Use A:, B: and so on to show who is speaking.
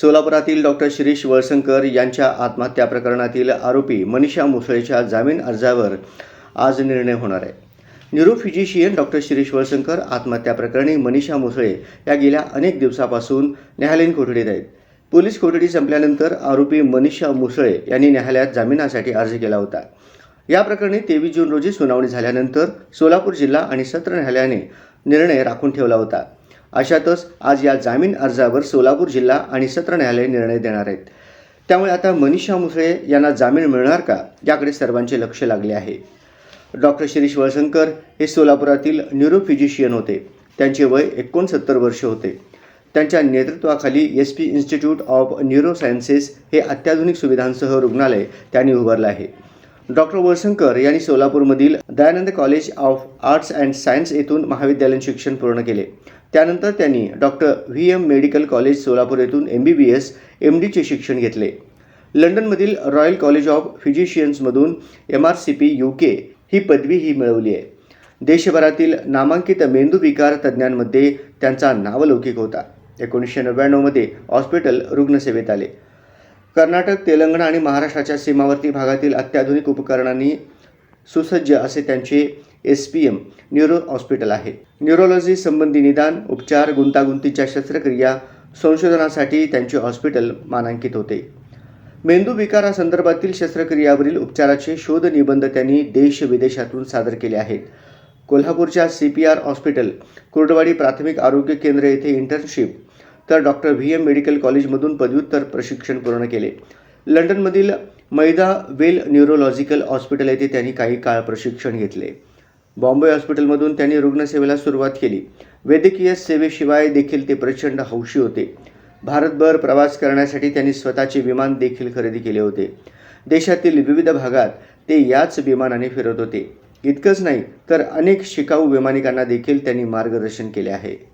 A: सोलापुरातील doctor Shirish Walsankar यांच्या आत्महत्या प्रकरणातील आरोपी मनीषा मुसळेच्या जामीन अर्जावर आज निर्णय होणार आहे. Neuro physician doctor Shirish Valsankar आत्महत्या प्रकरणी मनीषा मुसळे या गेल्या अनेक दिवसापासून न्यायालयीन कोठडीत आहेत. पोलीस कोठडी संपल्यानंतर आरोपी मनीषा मुसळे यांनी न्यायालयात जामिनासाठी अर्ज केला होता. या प्रकरणी तेवीस जून रोजी सुनावणी झाल्यानंतर सोलापूर जिल्हा आणि सत्र न्यायालयाने निर्णय राखून ठेवला होता. अशातच आज या जामीन अर्जावर सोलापूर जिल्हा आणि सत्र न्यायालय निर्णय देणार आहेत. त्यामुळे आता मनीषा मुसळे यांना जामीन मिळणार का? याकडे सर्वांचे लक्ष लागले आहे. डॉक्टर शिरीष वळसंकर हे सोलापुरातील न्यूरोफिजिशियन होते. त्यांचे वय एकोणसत्तर वर्ष होते. त्यांच्या नेतृत्वाखाली S P institute of neurosciences हे अत्याधुनिक सुविधांसह रुग्णालय त्यांनी उभारलं आहे. डॉक्टर वळसंकर यांनी सोलापूरमधील Dayanand college of arts and science येथून महाविद्यालयीन शिक्षण पूर्ण केले. त्यानंतर त्यांनी doctor V M medical college Solapur येथून M B B S M डीचे शिक्षण घेतले. लंडनमधील royal college of फिजिशियन्समधून M R C P U K ही पदवी ही मिळवली आहे. देशभरातील नामांकित मेंदूविकार तज्ज्ञांमध्ये त्यांचा नावलौकिक होता. एकोणीसशे नव्याण्णवमध्ये हॉस्पिटल रुग्णसेवेत आले. कर्नाटक तेलंगणा आणि महाराष्ट्राच्या सीमावर्ती भागातील अत्याधुनिक उपकरणांनी सुसज्ज असे त्यांचे S P M neuro hospital आहे. न्यूरोलॉजी संबंधी निदान उपचार गुंतागुंतीच्या शस्त्रक्रिया संशोधनासाठी त्यांचे हॉस्पिटल मानांकित होते. मेंदू विकारासंदर्भातील शस्त्रक्रियावरील उपचाराचे शोध निबंध त्यांनी देश विदेशातून सादर केले आहेत. कोल्हापूरच्या C P R hospital Kurduwadi प्राथमिक आरोग्य केंद्र येथे इंटर्नशिप तर डॉक्टर व्ही एम मेडिकल कॉलेजमधून पदव्युत्तर प्रशिक्षण पूर्ण केले. लंडनमधील मैदा वेल न्यूरोलॉजिकल हॉस्पिटल येथे त्यांनी काही काळ प्रशिक्षण घेतले. बॉम्बे हॉस्पिटलमधून त्यांनी रुग्णसेवेला सुरुवात केली. वैद्यकीय सेवेशिवाय देखील ते प्रचंड हौशी होते. भारतभर प्रवास करण्यासाठी त्यांनी स्वतःचे विमान देखील खरेदी केले होते. देशातील विविध भागात ते याच विमानाने फिरत होते. इतकंच नाही तर अनेक शिकाऊ वैमानिकांना देखील त्यांनी मार्गदर्शन केले आहे.